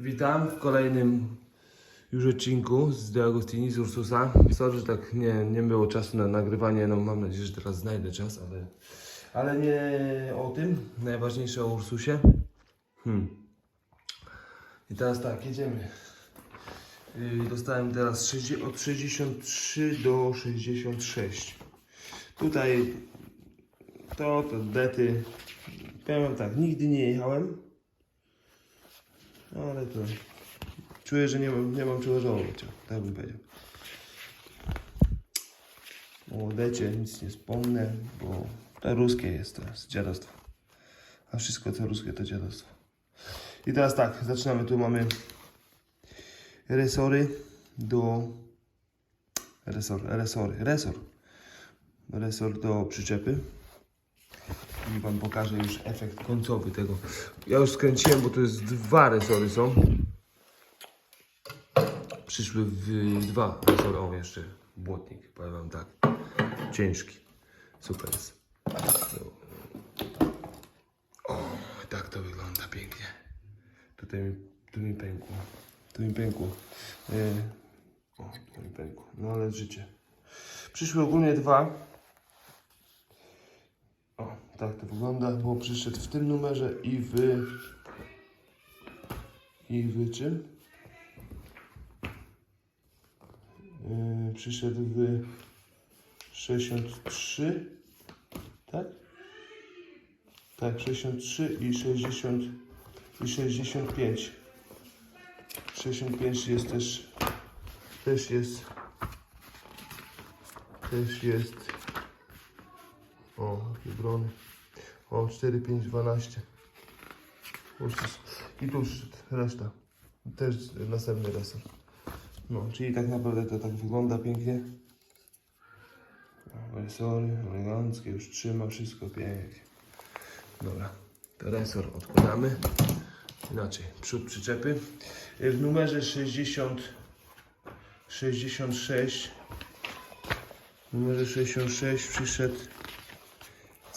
Witam w kolejnym już odcinku z De Agostini, z Ursusa. Sorry, że tak nie, nie było czasu na nagrywanie, no mam nadzieję, że teraz znajdę czas, ale, ale nie o tym. Najważniejsze o Ursusie. Hmm. I teraz tak, jedziemy. Yy, Dostałem teraz 60, od 63 do 66. Tutaj to, to dety. Powiem tak, nigdy nie jechałem. No ale to czuję, że nie mam, nie mam czego żałować, tak bym powiedział. O nic nie wspomnę, bo to ruskie jest to jest dziadostwo. A wszystko co ruskie to dziadostwo. I teraz tak, zaczynamy. Tu mamy resory do resor, resory, resor. Resor do przyczepy. I wam pokażę już efekt końcowy tego. Ja już skręciłem, bo to jest dwa resory są. Przyszły w dwa resory. O, jeszcze błotnik, powiem wam tak. Ciężki. Super jest. O, tak to wygląda pięknie. Tutaj mi, tu mi pękło. Tu mi pękło. E, o, tu mi pękło. No ale życie. Przyszły ogólnie dwa. O, tak to wygląda, bo przyszedł w tym numerze i w... I w czym? Yy, przyszedł w 63, tak? Tak, 63 i 60 i 65. 65 jest też, też jest, też jest o, jakie brony. O, 4, 5, 12. Ursus. I tu reszta. Też następny resor. No, czyli tak naprawdę to tak wygląda pięknie. Resory, eleganckie, już trzyma wszystko pięknie. Dobra, to resor odkładamy. Inaczej, przód przyczepy. W numerze 60, 66, w numerze 66 przyszedł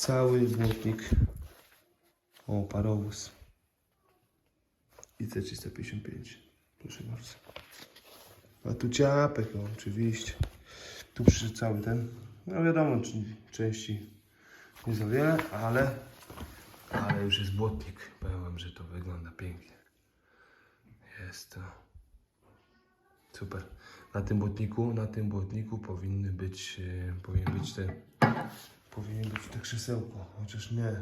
cały błotnik. O, parowóz. I C355. Proszę bardzo. A tu ciapek, no, oczywiście. Tu przyszedł cały ten. No wiadomo, części nie za wiele, ale, ale już jest błotnik. Powiem wam, że to wygląda pięknie. Jest to super. Na tym błotniku, na tym błotniku powinny być, e, powinien być ten, powinien być te krzesełko, chociaż nie.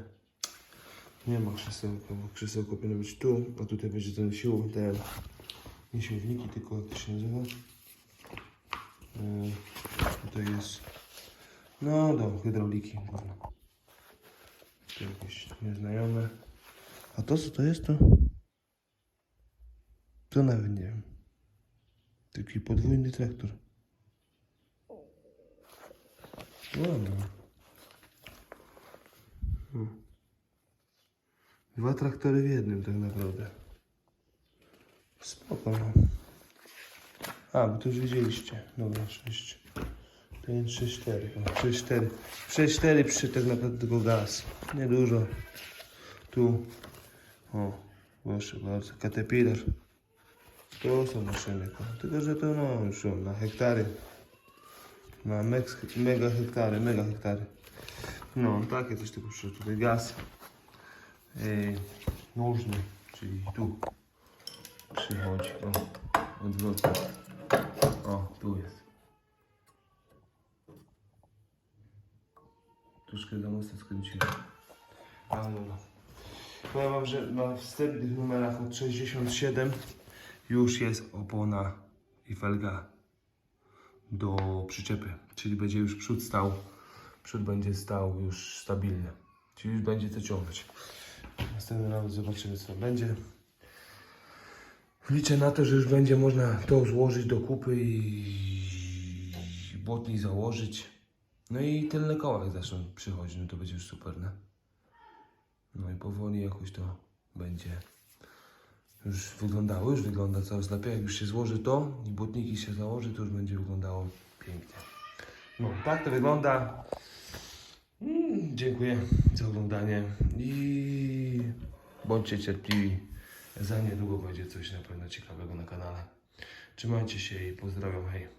Nie ma krzesełka, bo krzesełko powinno być tu, a tutaj będzie ten sił, ten, nie siłowniki, tylko jak to się nazywa? Yy, tutaj jest, no do hydrauliki. Tu jakieś nieznajome. A to co to jest to? To nawet nie wiem. Taki podwójny traktor. Ładno. Dwa traktory w jednym tak naprawdę. Spoko. no. A, bo to już widzieliście. Dobra, 6, 5, 6, 4. O, 6, 4. 6, 4 przy tak naprawdę tylko gaz. Niedużo. Tu. O, proszę bardzo. Caterpillar. To są maszyny. ko. Tylko, że to no już na hektary. Na mega hektary, mega hektary. No, takie coś typu tutaj gaz. Yy, nóżny, czyli tu przychodzi. O, odwrotnie. O, tu jest. Troszkę za mocno skręciłem. Ale no. Powiem wam, że na wstępnych numerach od 67 już jest opona i felga do przyczepy. Czyli będzie już przód stał. Przód będzie stał już stabilnie. Czyli już będzie to ciągnąć. Następny raz zobaczymy co będzie. Liczę na to, że już będzie można to złożyć do kupy i błotnik założyć. No i tylne koła jak zaczną przychodzić, no to będzie już super, nie? No i powoli jakoś to będzie już wyglądało, już wygląda coraz lepiej. Jak już się złoży to i błotniki się założy, to już będzie wyglądało pięknie. No, tak to wygląda. Dziękuję za oglądanie i bądźcie cierpliwi. Za niedługo będzie coś na pewno ciekawego na kanale. Trzymajcie się i pozdrawiam, hej.